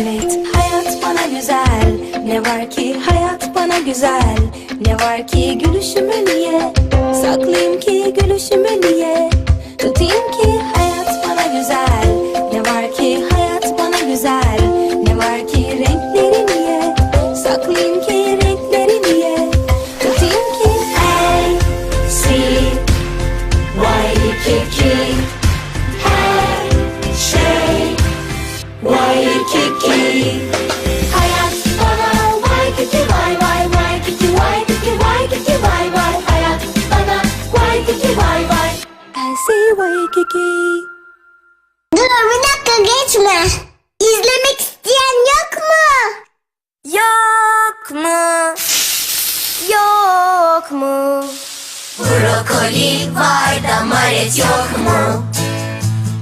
Evet. Hayat bana güzel. Ne var ki hayat bana güzel? Ne var ki gülüşümü niye? Saklayayım ki gülüşümü niye? Tutayım ki hayat Brokoli var da maret yok mu?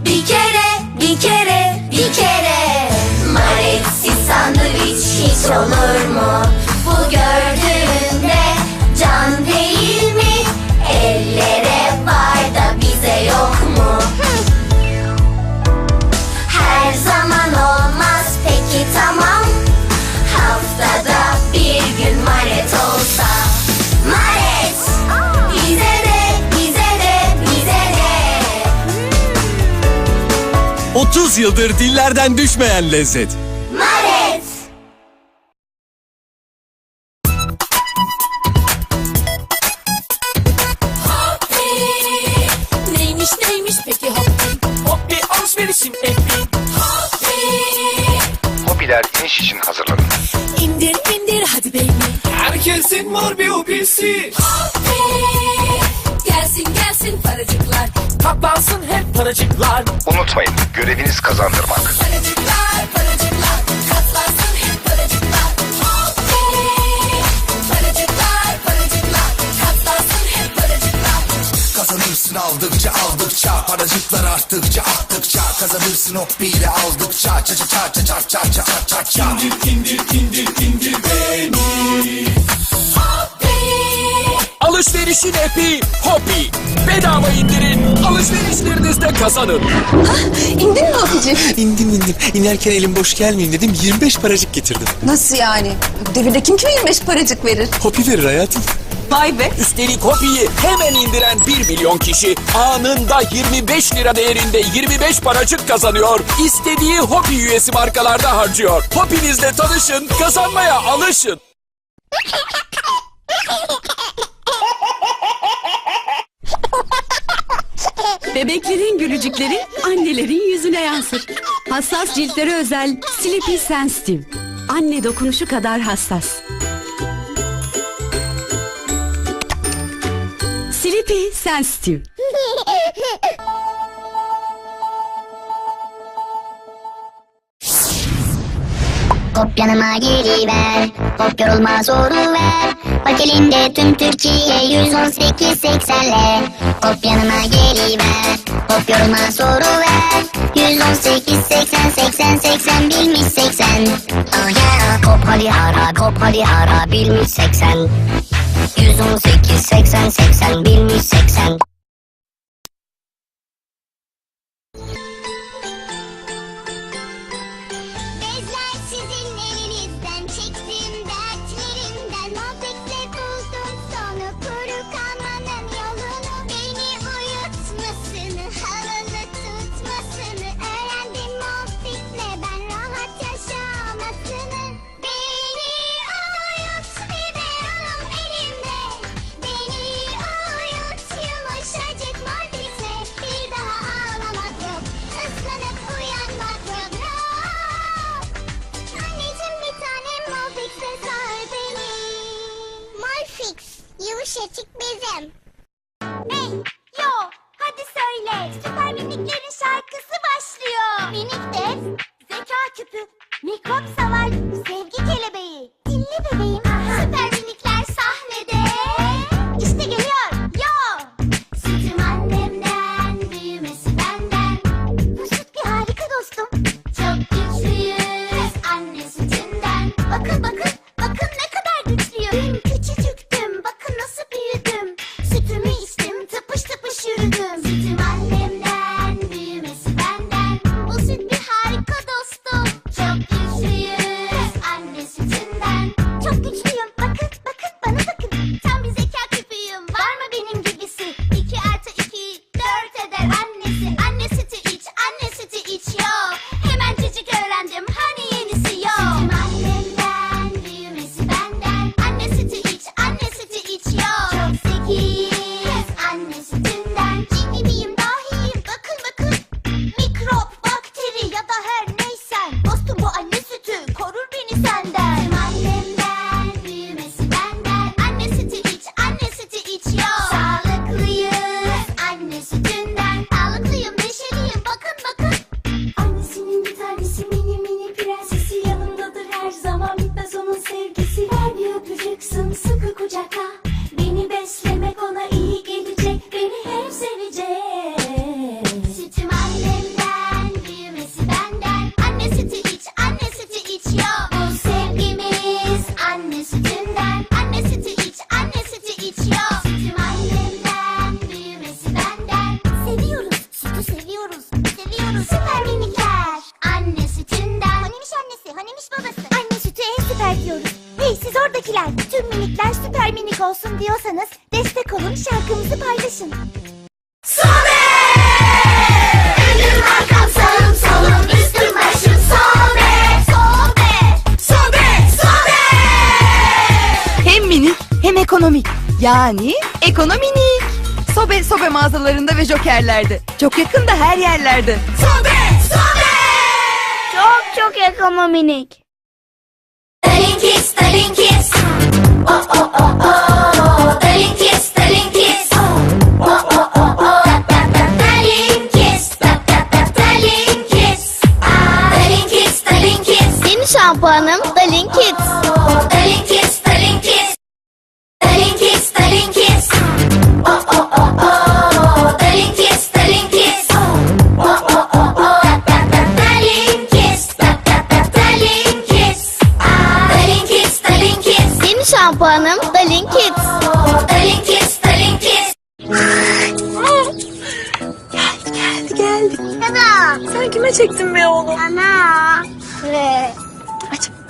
Bir kere, bir kere, bir kere Maretsiz sandviç hiç olur mu? 30 yıldır dillerden düşmeyen lezzet. Maret Neymiş neymiş peki hoppi Hoppi alışverişim epi Hobiler iniş için hazırlanın. İndir indir hadi baby Herkesin var bir hobisi. Gelsin gelsin paracıklar. Katlansın hep paracıklar. Unutmayın göreviniz kazandırmak. Paracıklar paracıklar Katlansın hep paracıklar. Paracıklar paracıklar Katlansın hep paracıklar. Kazanırsın aldıkça aldıkça Paracıklar arttıkça arttıkça. Kazanırsın hop bile aldıkça Ça ça ça ça ça ça ça ça ça İndir indir indir indir beni Alışverişin epi Hopi. Bedava indirin. Alışverişlerinizde kazanın. İndin mi abicim? İndim indim. İnerken elim boş gelmeyeyim dedim. 25 paracık getirdim. Nasıl yani? Devirde kim kime 25 paracık verir? Hopi verir hayatım. Vay be. Üstelik Hopi'yi hemen indiren 1 milyon kişi anında 25 lira değerinde 25 paracık kazanıyor. İstediği Hopi üyesi markalarda harcıyor. Hopi'nizle tanışın, kazanmaya alışın. Bebeklerin gülücükleri annelerin yüzüne yansır. Hassas ciltlere özel Sleepy Sensitive. Anne dokunuşu kadar hassas. Sleepy Sensitive. Hop yanıma geliver. Hop yorulma soru ver. Bak elinde tüm Türkiye 118 80'le. Hop yanıma geliver. Hop yorulma soru ver. 118 80 80 80 bilmiş 80. Oh yeah. Hop hadi ara hop hadi ara bilmiş 80. 118 80 80 bilmiş 80. Molfix, yumuşacık bizim. Hey, yo, hadi söyle. Süper miniklerin şarkısı başlıyor. Minik dev, zeka küpü, mikrop savar, sevgi Hey siz oradakiler, tüm minikler süper minik olsun diyorsanız destek olun şarkımızı paylaşın. Sobe! Önüm arkam sağım solum üstüm başım sobe! Sobe! Sobe! Sobe! Hem minik hem ekonomik. Yani ekonominik. Sobe sobe mağazalarında ve jokerlerde. Çok yakında her yerlerde. Sobe! Sobe! Çok çok ekonomik. Kiss, darling kiss. Oh oh oh oh.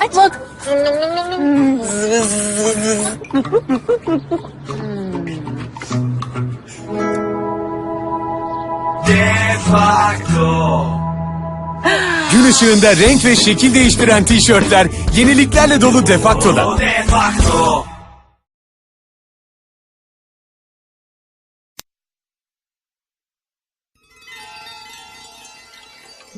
Aç. Bak. Gün ışığında renk ve şekil değiştiren tişörtler yeniliklerle dolu Defacto'da.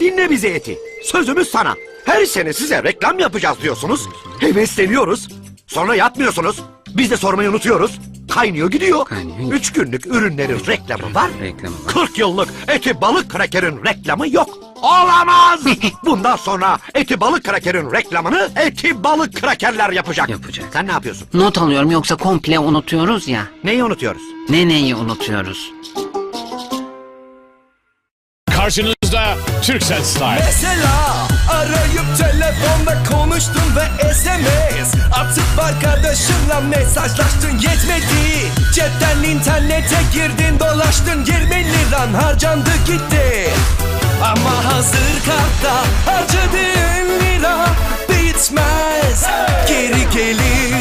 Dinle bizi Eti. Sözümüz sana. Her sene size reklam yapacağız diyorsunuz. Hevesleniyoruz. Sonra yapmıyorsunuz. Biz de sormayı unutuyoruz. Kaynıyor gidiyor. Üç günlük ürünlerin reklamı var. Reklamı var. 40 yıllık eti balık krakerin reklamı yok. Olamaz. Bundan sonra eti balık krakerin reklamını eti balık krakerler yapacak. Yapacak. Sen ne yapıyorsun? Not alıyorum yoksa komple unutuyoruz ya. Neyi unutuyoruz? Ne neyi unutuyoruz? Karşınızda Türksel Style. Mesela arayıp telefonda konuştun ve SMS Atıp arkadaşınla mesajlaştın yetmedi. Cepten internete girdin dolaştın 20 liran harcandı gitti. Ama hazır kartta harcadığın lira bitmez. Geri gelir.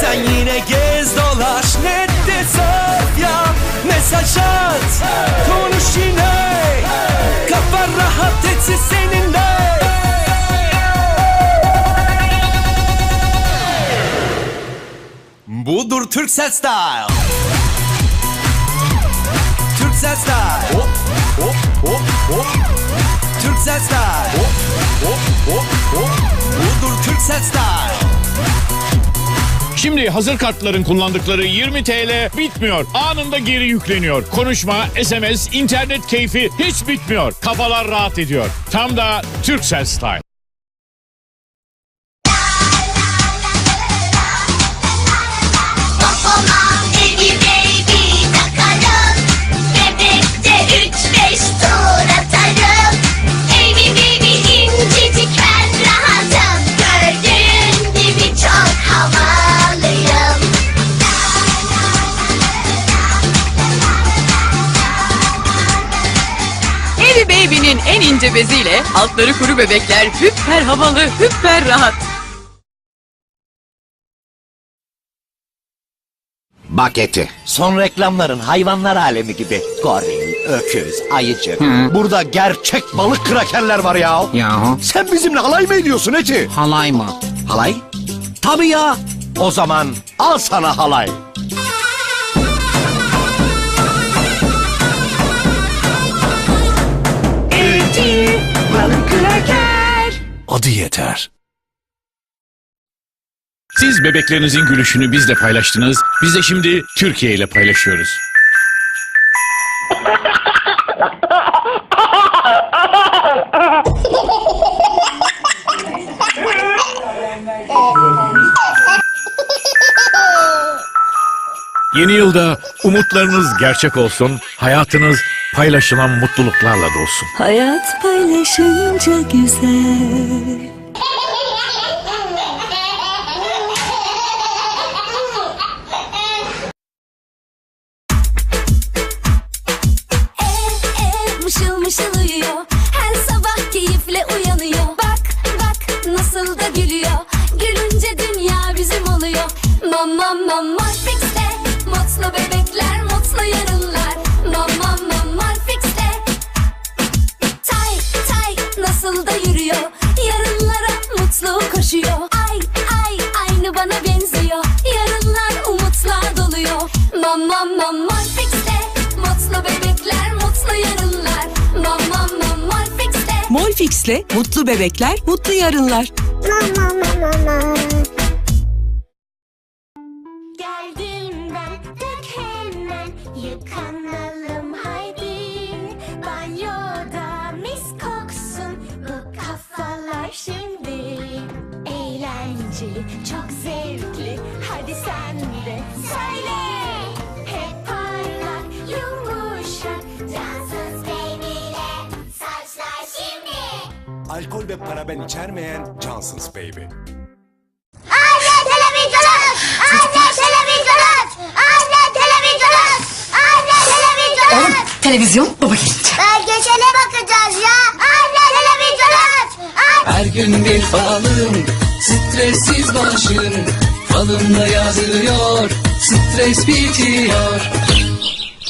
Sen yine gez dolaş nette saf ya. Mesaj at. Konuş yine. Kafa rahat etsin seninle Budur Türksel Style Türksel Style Hop hop hop hop Türksel Style Hop hop hop hop Budur Türksel Style Şimdi hazır kartların kullandıkları 20 TL bitmiyor. Anında geri yükleniyor. Konuşma, SMS, internet keyfi hiç bitmiyor. Kafalar rahat ediyor. Tam da Türksel Style. Baby'nin en ince beziyle altları kuru bebekler hüpper havalı, hüpper rahat. Bak Eti. Son reklamların hayvanlar alemi gibi. Goril, öküz, ayıcık. Burada gerçek balık krakerler var ya. Yahu. Sen bizimle halay mı ediyorsun Eti? Halay mı? Halay? Tabii ya. O zaman al sana halay. Adı yeter. Siz bebeklerinizin gülüşünü bizle paylaştınız. Biz de şimdi Türkiye ile paylaşıyoruz. Yeni yılda umutlarınız gerçek olsun, hayatınız paylaşılan mutluluklarla dolsun. Hayat paylaşınca güzel. Mışıl mışıl uyuyor. Her sabah keyifle uyanıyor. Bak bak nasıl da gülüyor. Gülünce dünya bizim oluyor. Mama mama nasıl da yürüyor. Yarınlara mutlu koşuyor. Ay ay aynı bana benziyor. Yarınlar umutla doluyor. Mama mama fixte Mutlu bebekler mutlu yarınlar. Mama mama fixte Molfix'le mutlu bebekler, mutlu yarınlar. Mama mama mama. Geldim ben dök hemen yıkanalım çok zevkli hadi sen de söyle Hep parlak yumuşak cansız bebeğiyle saçlar şimdi Alkol ve paraben içermeyen Johnson's Baby. Anne televizyon aç! Anne televizyon aç! Anne televizyon aç! Anne televizyon aç! Televizyon baba gelince. Belgesele bakacağız ya! Anne televizyon aç! Anne! Her gün bir falım Stressiz başım Falımda yazılıyor. Stres bitiyor